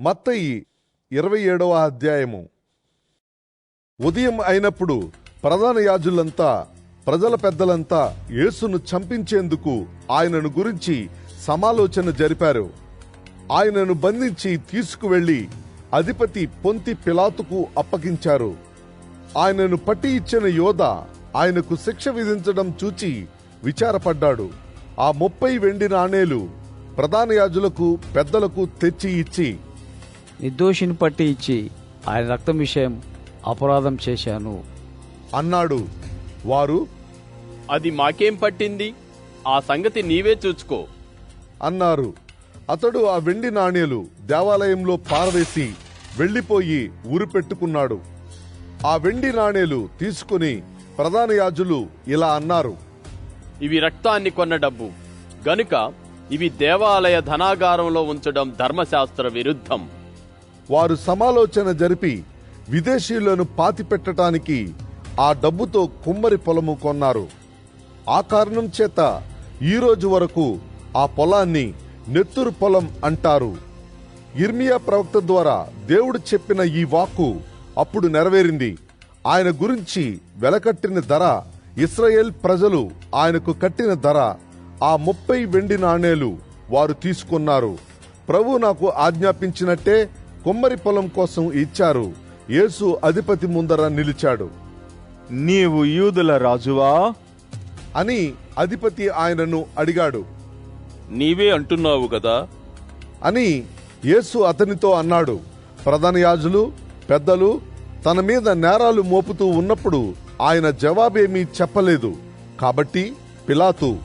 మత్తయి ఇరవై ఏడవ అధ్యాయము. ఉదయం అయినప్పుడు ప్రధాన యాజులంతా ప్రజల పెద్దలంతా యేసును చంపించేందుకు ఆయనను గురించి సమాలోచన జరిపారు. ఆయనను బంధించి తీసుకువెళ్ళి అధిపతి పొంతి పిలాతుకు అప్పగించారు. ఆయనను పట్టి ఇచ్చిన యోధ ఆయనకు శిక్ష విధించడం చూచి విచారపడ్డాడు. ఆ ముప్పై వెండి నాణేలు ప్రధాన యాజులకు పెద్దలకు తెచ్చి ఇచ్చి నిర్దోషిని పట్టి ఇచ్చి ఆయన రక్తం విషయం అపరాధం చేశాను. అన్నాడు. వారు అది మాకేం పట్టింది? ఆ సంగతి నీవే చూచుకో. అన్నారు. అతడు ఆ వెండి నాణేలు దేవాలయంలో పారవేసి వెళ్ళిపోయి ఉరిపెట్టుకున్నాడు ఆ వెండి నాణేలు తీసుకుని ప్రధాన యాజులు ఇలా అన్నారు. ఇవి రక్తాన్ని కొన్న డబ్బు. గనుక ఇవి దేవాలయ ధనాగారంలో ఉంచడం ధర్మశాస్త్ర విరుద్ధం. వారు సమాలోచన జరిపి విదేశీయులను పాతిపెట్టడానికి ఆ డబ్బుతో కుమ్మరి పొలము కొన్నారు. ఆ కారణం చేత ఈ రోజు వరకు ఆ పొలాన్ని నెత్తురు పొలం అంటారు. ఇర్మియా ప్రవక్త ద్వారా దేవుడు చెప్పిన ఈ వాక్కు అప్పుడు నెరవేరింది. ఆయన గురించి వెలకట్టిన ధర ఇస్రాయేల్ ప్రజలు ఆయనకు కట్టిన ధర ఆ ముప్పై వెండి నాణేలు వారు తీసుకున్నారు. ప్రభు నాకు ఆజ్ఞాపించినట్టే కుమ్మరి పొలం కోసం ఇచ్చారు. యేసు అధిపతి ముందర నిలిచాడు. నీవు యూదుల రాజువా? అని అధిపతి ఆయనను అడిగాడు. నీవే అంటున్నావు కదా? అని యేసు అతనితో అన్నాడు. ప్రధాన యాజులు పెద్దలు తన మీద నేరాలు మోపుతూ ఉన్నప్పుడు ఆయన జవాబేమీ చెప్పలేదు. కాబట్టి పిలాతు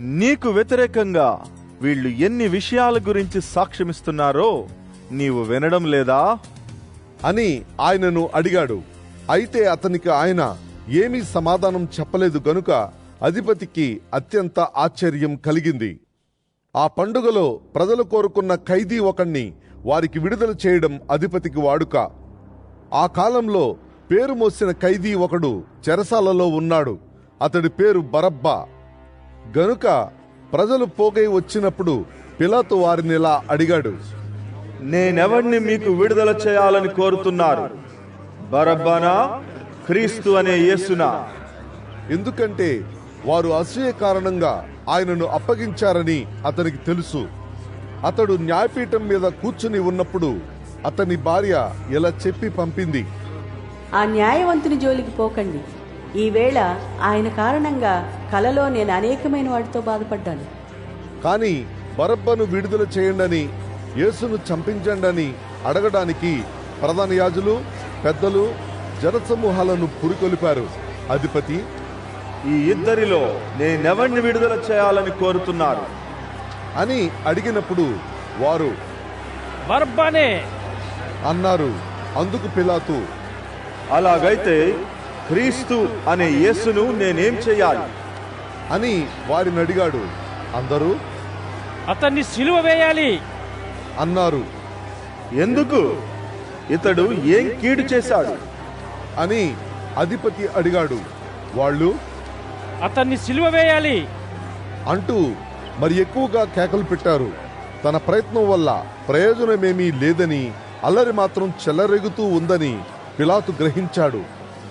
నీకు వ్యతిరేకంగా వీళ్ళు ఎన్ని విషయాల గురించి సాక్ష్యమిస్తున్నారో నీవు వినడం లేదా? అని ఆయనను అడిగాడు. అయితే అతనికి ఆయన ఏమీ సమాధానం చెప్పలేదు గనుక అధిపతికి అత్యంత ఆశ్చర్యం కలిగింది. ఆ పండుగలో ప్రజలు కోరుకున్న ఖైదీ ఒకణ్ణి వారికి విడుదల చేయడం అధిపతికి వాడుక. ఆ కాలంలో పేరు మోసిన ఖైదీ ఒకడు చెరసాలలో ఉన్నాడు. అతడి పేరు బరబ్బా. గనుక ప్రజలు పోగై వచ్చినప్పుడు పిలాతు వారినిలా అడిగాడు. నేనెవరిని మీకు విడుదల చేయాలని కోరుతున్నారు? బరబ్బానా క్రీస్తు అనే యేసునా? ఎందుకంటే వారు అసూయ కారణంగా ఆయనను అప్పగించారని అతనికి తెలుసు. అతడు న్యాయపీఠం మీద కూర్చుని ఉన్నప్పుడు అతని భార్య ఇలా చెప్పి పంపింది. ఆ న్యాయవంతుని జోలికి పోకండి. ఈవేళ ఆయన కారణంగా కలలో నేను అనేకమైన వాటితో బాధపడ్డాను. కాని బరబ్బను విడుదల చేయండని యేసును చంపించండని అడగడానికి ప్రధాన యాజులు పెద్దలు జనసమూహాలను పురికొలిపారు. అధిపతి ఈ ఇద్దరిలో నేనెవరిని విడుదల చేయాలని కోరుతున్నారు? అని అడిగినప్పుడు వారు బర్బనే అన్నారు. అందుకు పిలాతు అలాగైతే క్రీస్తు అనే యేసును నేనేం చేయాలి? అని వారిని అడిగాడు. అందరూ అతన్ని సిలువ వేయాలి. అన్నారు. ఎందుకు? ఇతడు ఏం కీడు చేశాడు? అని అధిపతి అడిగాడు. వాళ్ళు? అతన్ని సిలువ వేయాలి. అంటూ మరి ఎక్కువగా కేకలు పెట్టారు. తన ప్రయత్నం వల్ల ప్రయోజనమేమీ లేదని అల్లరి మాత్రం చెలరెగుతూ ఉందని పిలాతు గ్రహించాడు.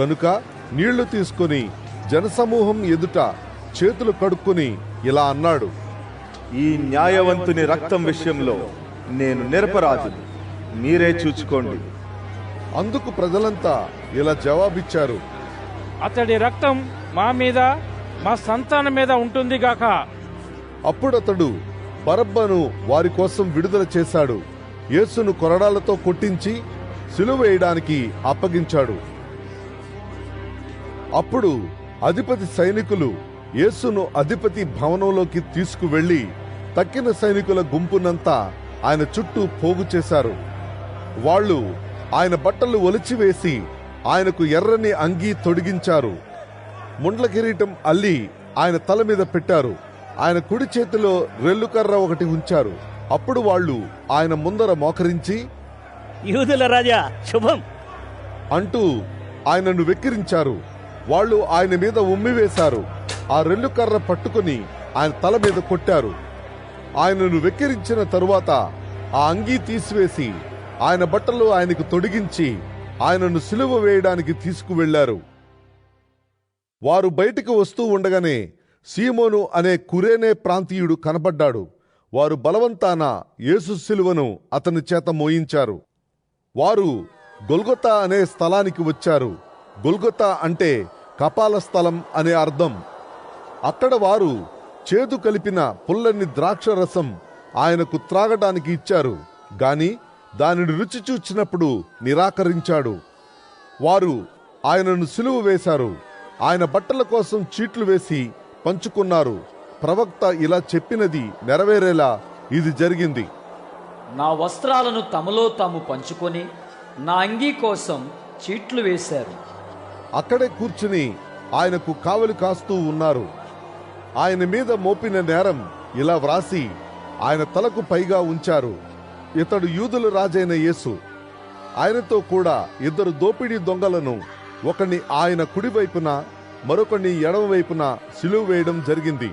గనుక నీళ్ళు తీసుకొని జనసమూహం ఎదుట చేతులు కడుక్కొని ఇలా అన్నాడు. ఈ న్యాయవంతుని రక్తం విషయంలో నేను నిరపరాధి మీరే చూచుకోండి. అందుకు ప్రజలంతా ఇలా జవాబిచ్చారు. అతడి రక్తం మా మీద మా సంతానం మీద ఉంటుంది గాక. అప్పుడతడు బరబ్బను వారి కోసం విడుదల చేశాడు. యేసును కొరడాలతో కొట్టించి సిలువ వేయడానికి అప్పగించాడు. అప్పుడు అధిపతి సైనికులు యేసును అధిపతి భవనంలోకి తీసుకువెళ్ళి తక్కిన సైనికుల గుంపునంతా ఆయన చుట్టూ పోగు చేశారు. వాళ్ళు ఆయన బట్టలు ఒలిచివేసి ఆయనకు ఎర్రని అంగీ తొడిగించారు. ముండ్ల కిరీటం అల్లి ఆయన తల మీద పెట్టారు. ఆయన కుడి చేతిలో రెల్లుకర్ర ఒకటి ఉంచారు. అప్పుడు వాళ్ళు ఆయన ముందర మోకరించి యూదుల రాజా శుభం! అంటూ ఆయనను వెక్కిరించారు. వాళ్ళు ఆయన మీద ఉమ్మివేశారు ఆ రెల్లు కర్ర పట్టుకుని ఆయన తల మీద కొట్టారు. ఆయనను వెక్కిరించిన తరువాత ఆ అంగీ తీసివేసి ఆయన బట్టలు ఆయనకు తొడిగించి ఆయనను సిలువ వేయడానికి తీసుకువెళ్ళారు. వారు బయటికి వస్తూ ఉండగానే సీమోను అనే కురేనే ప్రాంతీయుడు కనపడ్డాడు. వారు బలవంతాన యేసు సిలువను అతని చేత మోయించారు. వారు గొల్గొతా అనే స్థలానికి వచ్చారు. గొల్గొతా అంటే కపాల స్థలం అనే అర్థం. అక్కడ వారు చేదు కలిపిన పుల్లని ద్రాక్ష రసం ఆయనకు త్రాగటానికి ఇచ్చారు. గాని దానిని రుచి చూచినప్పుడు నిరాకరించాడు. వారు ఆయనను సిలువ వేశారు. ఆయన బట్టల కోసం చీట్లు వేసి పంచుకున్నారు. ప్రవక్త ఇలా చెప్పినది నెరవేరేలా ఇది జరిగింది. నా వస్త్రాలను తమలో తాము పంచుకొని నా అంగీ కోసం చీట్లు వేశారు. అక్కడే కూర్చుని ఆయనకు కావలి కాస్తూ ఉన్నారు. ఆయన మీద మోపిన నేరం ఇలా వ్రాసి ఆయన తలకు పైగా ఉంచారు. ఇతడు యూదుల రాజైన యేసు. ఆయనతో కూడా ఇద్దరు దోపిడీ దొంగలను ఒకని ఆయన కుడివైపున మరొకని ఎడమవైపున సిలువ వేయడం జరిగింది.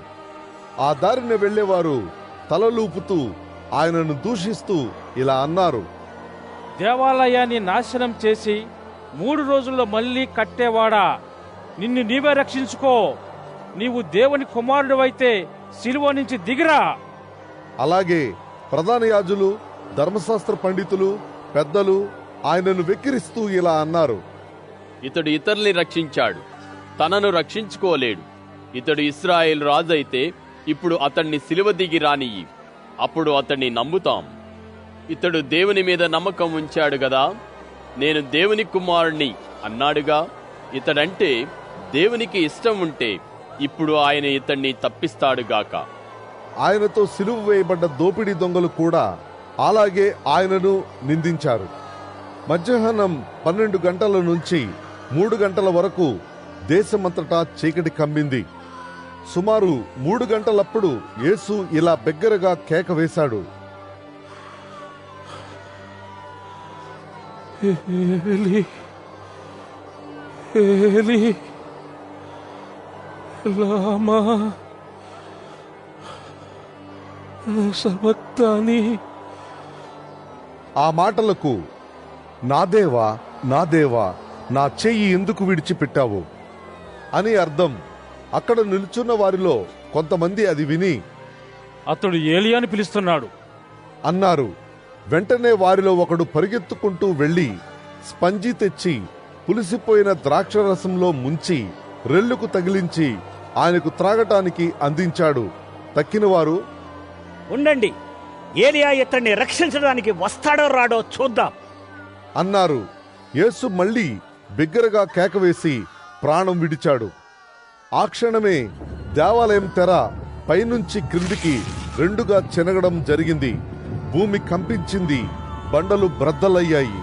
ఆ దారిన వెళ్ళేవారు తలలూపుతూ ఆయనను దూషిస్తూ ఇలా అన్నారు. దేవాలయాన్ని నాశనం చేసి మూడు రోజుల్లో మళ్ళీ కట్టేవాడా? నిన్ను నీవే రక్షించుకో. నీవు దేవుని కుమారుడు అయితే సిలువ నుంచి దిగిరా. అలాగే ప్రధాన యాజులు ధర్మశాస్త్ర పండితులు పెద్దలు ఆయనను వెక్కిరిస్తూ ఇలా అన్నారు. ఇతడు ఇతరుల్ని రక్షించాడు తనను రక్షించుకోలేడు. ఇతడు ఇస్రాయేల్ రాజైతే ఇప్పుడు అతన్ని సిలువ దిగి రానియ్యి అప్పుడు అతన్ని నమ్ముతాం. ఇతడు దేవుని మీద నమ్మకం ఉంచాడు గదా నేను దేవుని కుమారుణ్ణి అన్నాడుగా ఇతడంటే దేవునికి ఇష్టం ఉంటే ఇప్పుడు ఆయన ఇతన్ని తప్పిస్తాడుగాక ఆయనతో సిలువ వేయబడ్డ దోపిడీ దొంగలు కూడా అలాగే ఆయనను నిందించారు మధ్యాహ్నం పన్నెండు గంటల నుంచి మూడు గంటల వరకు దేశమంతటా చీకటి కమ్మింది సుమారు మూడు గంటలప్పుడు యేసు ఇలా బిగ్గరగా కేక వేశాడు ఏలి ఏలి లామా సబక్తాని ఆ మాటలకు నా దేవా నా దేవా నా చెయ్యి ఎందుకు విడిచిపెట్టావు? అని అర్థం. అక్కడ నిల్చున్న వారిలో కొంతమంది అది విని అతడు ఏలి అని పిలుస్తున్నాడు. అన్నారు. వెంటనే వారిలో ఒకడు పరిగెత్తుకుంటూ వెళ్ళి స్పంజి తెచ్చి పులిసిపోయిన ద్రాక్షరసంలో ముంచి రెల్లుకు తగిలించి ఆయనకు త్రాగటానికి అందించాడు. తక్కినవారు ఉండండి ఏలియా ఇతన్ని రక్షించడానికి వస్తాడో రాడో చూద్దాం. అన్నారు. యేసు మళ్ళీ బిగ్గరగా కేకవేసి ప్రాణం విడిచాడు. ఆ క్షణమే దేవాలయం తెర పైనుంచి క్రిందికి రెండుగా చెనగడం జరిగింది. భూమి కంపించింది బండలు బ్రద్దలయ్యాయి.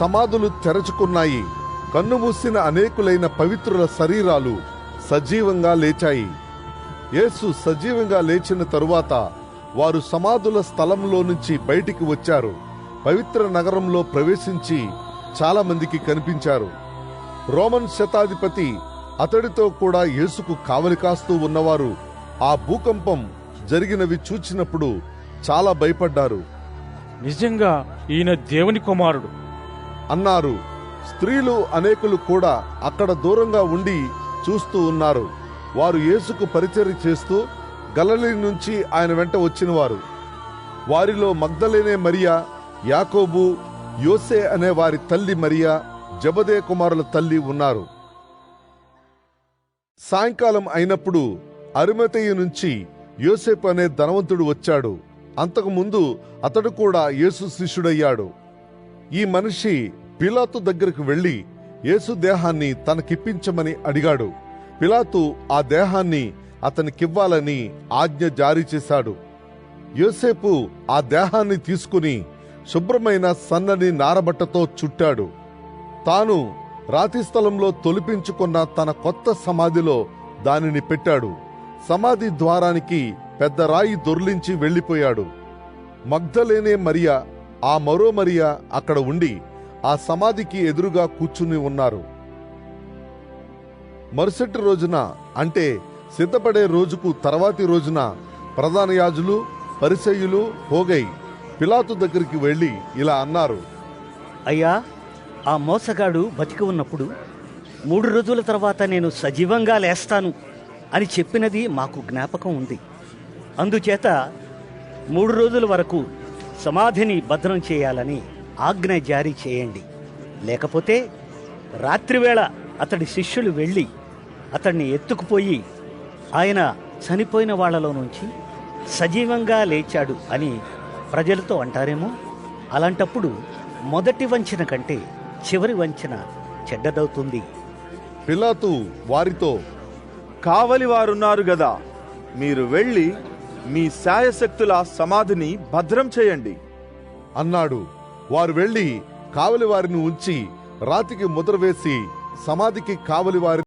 సమాధులు తెరచుకున్నాయి. కన్నుమూసిన అనేకులైన పవిత్రుల శరీరాలు సజీవంగా లేచాయి. యేసు సజీవంగా లేచిన తరువాత వారు సమాధుల స్థలంలో నుంచి బయటికి వచ్చారు. పవిత్ర నగరంలో ప్రవేశించి చాలా మందికి కనిపించారు. రోమన్ శతాధిపతి అతడితో కూడా యేసుకు కావలి కాస్తూ ఉన్నవారు ఆ భూకంపం జరిగినవి చూచినప్పుడు చాలా భయపడ్డారు. నిజంగా ఈయన దేవుని కుమారుడు. అన్నారు స్త్రీలు అనేకులు కూడా అక్కడ దూరంగా ఉండి చూస్తూ ఉన్నారు. వారు యేసుకు పరిచర్య చేస్తూ గలలి నుంచి ఆయన వెంట వచ్చినవారు. వారిలో మగ్ధలేనే మరియా యాకోబు యోసే అనే వారి తల్లి మరియా జబదే కుమారుల తల్లి ఉన్నారు. సాయంకాలం అయినప్పుడు అరుమతయ్య నుంచి యోసేపు అనే ధనవంతుడు వచ్చాడు. అంతకుముందు అతడు కూడా యేసు శిష్యుడయ్యాడు. ఈ మనిషి పిలాతు దగ్గరకు వెళ్ళి యేసు దేహాన్ని తనకిప్పించమని అడిగాడు. పిలాతు ఆ దేహాన్ని అతనికివ్వాలని ఆజ్ఞ జారీ చేశాడు. యోసేపు ఆ దేహాన్ని తీసుకుని శుభ్రమైన సన్నని నారబట్టతో చుట్టాడు. తాను రాతి స్థలంలో తొలిపించుకున్న తన కొత్త సమాధిలో దానిని పెట్టాడు. సమాధి ద్వారానికి పెద్ద రాయి దొర్లించి వెళ్ళిపోయాడు మగ్ధలేనే మరియా ఆ మరో మరియా అక్కడ ఉండి ఆ సమాధికి ఎదురుగా కూర్చుని ఉన్నారు. మరుసటి రోజున అంటే సిద్ధపడే రోజుకు తర్వాతి రోజున ప్రధాన యాజులు పరిసయులు హోగై పిలాతు దగ్గరికి వెళ్ళి ఇలా అన్నారు అయ్యా ఆ మోసగాడు బతికి ఉన్నప్పుడు మూడు రోజుల తర్వాత నేను సజీవంగా లేస్తాను అని చెప్పినది మాకు జ్ఞాపకం ఉంది. అందుచేత మూడు రోజుల వరకు సమాధిని భద్రం చేయాలని ఆజ్ఞ జారీ చేయండి. లేకపోతే రాత్రివేళ అతడి శిష్యులు వెళ్ళి అతన్ని ఎత్తుకుపోయి ఆయన చనిపోయిన వాళ్ళలో నుంచి సజీవంగా లేచాడు అని ప్రజలతో అంటారేమో? అలాంటప్పుడు మొదటి వంచన కంటే చివరి వంచన చెడ్డదవుతుంది. పిలాతు వారితో కావలి వారున్నారు గదా మీరు వెళ్ళి మీ శాయశక్తుల సమాధిని భద్రం చేయండి అన్నాడు. వారు వెళ్ళి కావలి వారిని ఉంచి రాతికి ముద్ర వేసి సమాధికి కావలి వారి